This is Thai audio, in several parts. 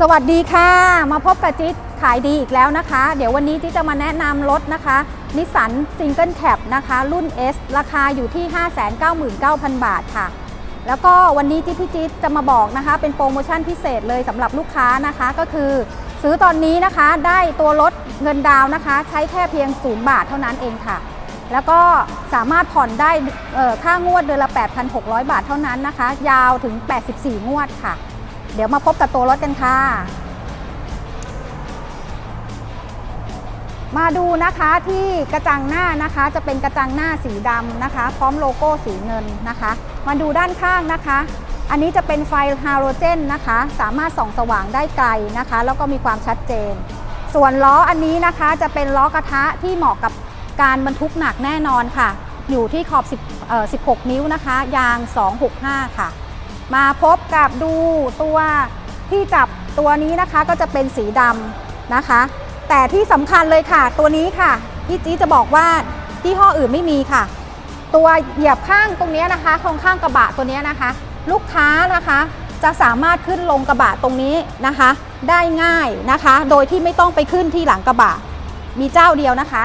สวัสดีค่ะ มาพบกับจิ๊ดขายดีอีกแล้วนะคะ เดี๋ยววันนี้จิ๊ดจะมาแนะนำรถนะคะนิสสันซิงเกิลแคปนะคะ รุ่น S ราคาอยู่ที่ 599,000 บาทค่ะ แล้วก็วันนี้ที่พี่จิ๊ดจะมาบอกนะคะ เป็นโปรโมชั่นพิเศษเลยสำหรับลูกค้านะคะก็คือ ซื้อตอนนี้นะคะได้ตัวรถเงินดาวนะคะ ใช้แค่เพียง 0 บาทเท่านั้นเองค่ะ แล้วก็สามารถผ่อนได้ค่างวดเดือนละ 8,600 บาทเท่านั้นนะคะ ยาวถึง 84 งวดค่ะ เดี๋ยวมาพบกับตัวรถกันค่ะ มาดูนะคะที่กระจังหน้านะคะ จะเป็นกระจังหน้าสีดำนะคะ พร้อมโลโก้สีเงินนะคะ มาดูด้านข้างนะคะ อันนี้จะเป็นไฟฮาโลเจนนะคะ สามารถส่องสว่างได้ไกลนะคะ แล้วก็มีความชัดเจน ส่วนล้ออันนี้นะคะจะเป็นล้อกระทะที่เหมาะกับการบรรทุกหนักแน่นอนค่ะ อยู่ที่ขอบ10 16 นิ้วนะคะ ยาง 265 ค่ะ มาพบกับดูตัวที่จับตัวนี้นะคะก็จะเป็นสีดำนะคะ แต่ที่สำคัญเลยค่ะ ตัวนี้ค่ะพี่จี้จะบอกว่าที่ห้ออื่นไม่มีค่ะ ตัวเหยียบข้างตรงนี้นะคะตรงข้างกระบะตัวนี้นะคะ ลูกค้านะคะจะสามารถขึ้นลงกระบะตรงนี้นะคะ ได้ง่ายนะคะ โดยที่ไม่ต้องไปขึ้นที่หลังกระบะมีเจ้าเดียวนะคะ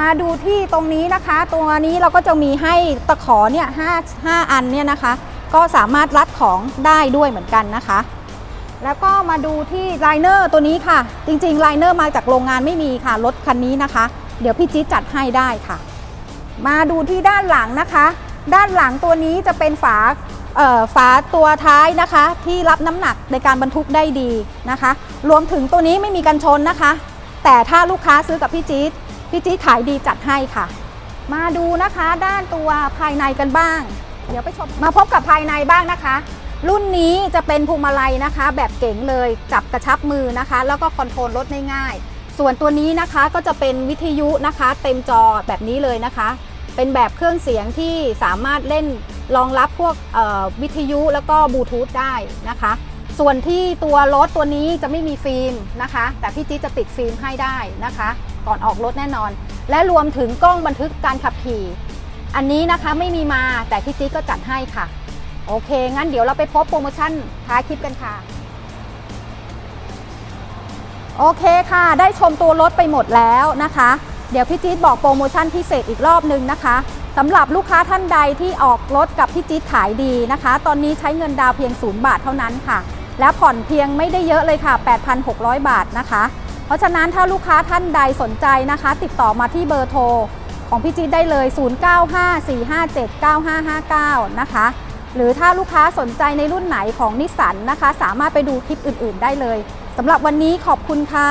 มาดูที่ตรงนี้นะคะ ตัวนี้เราก็จะมีให้ตะขอเนี่ยห้าห้าอันเนี่ยนะคะ ก็สามารถรัดของได้ด้วยเหมือนกันนะคะ แล้วก็มาดูที่ไลเนอร์ตัวนี้ค่ะ จริงๆไลเนอร์มาจากโรงงานไม่มีค่ะ รถคันนี้นะคะ เดี๋ยวพี่จี๊ดจัดให้ได้ค่ะ มาดูที่ด้านหลังนะคะ ด้านหลังตัวนี้จะเป็นฝาเอ่อฝาตัวท้ายนะคะ ที่รับน้ำหนักในการบรรทุกได้ดีนะคะ รวมถึงตัวนี้ไม่มีกันชนนะคะ แต่ถ้าลูกค้าซื้อกับพี่จี๊ดพี่จี๊ดขายดีจัดให้ค่ะ มาดูนะคะด้านตัวภายในกันบ้าง เดี๋ยวไปชมมาพบกับภายในบ้างนะคะ รุ่นนี้จะเป็นพวงมาลัยนะคะ แบบเก๋งเลยจับกระชับมือนะคะ แล้วก็คอนโทรลรถได้ง่าย ส่วนตัวนี้นะคะก็จะเป็นวิทยุนะคะ เต็มจอแบบนี้เลยนะคะ เป็นแบบเครื่องเสียงที่สามารถเล่นรองรับพวกวิทยุแล้วก็บลูทูธได้นะคะ ส่วนที่ตัวรถตัวนี้จะไม่มีฟิล์มนะคะ แต่พี่จิ๊จะติดฟิล์มให้ได้นะคะ ก่อนออกรถแน่นอน และรวมถึงกล้องบันทึกการขับขี่ อันนี้นะคะไม่มีมาแต่พี่จิ๊ดก็จัดให้ค่ะ โอเค งั้นเดี๋ยวเราไปพบโปรโมชั่นท้ายคลิปกันค่ะ โอเคค่ะ ได้ชมตัวรถไปหมดแล้วนะคะ เดี๋ยวพี่จี๊ดบอกโปรโมชั่นพิเศษอีกรอบนึงนะคะสำหรับลูกค้าท่านใดที่ออกรถกับพี่จี๊ดขายดีนะคะ ตอนนี้ใช้เงินดาวเพียง 0 บาทเท่านั้นค่ะ และผ่อนเพียงไม่ได้เยอะเลยค่ะ 8,600 บาทนะคะ เพราะฉะนั้นถ้าลูกค้าท่านใดสนใจนะคะ ติดต่อมาที่เบอร์โทร ของพี่จี๊ดได้เลย 0954579559 นะคะ หรือถ้าลูกค้าสนใจในรุ่นไหนของนิสสันนะคะ สามารถไปดูคลิปอื่น ๆ ได้เลยสำหรับวันนี้ขอบคุณค่ะ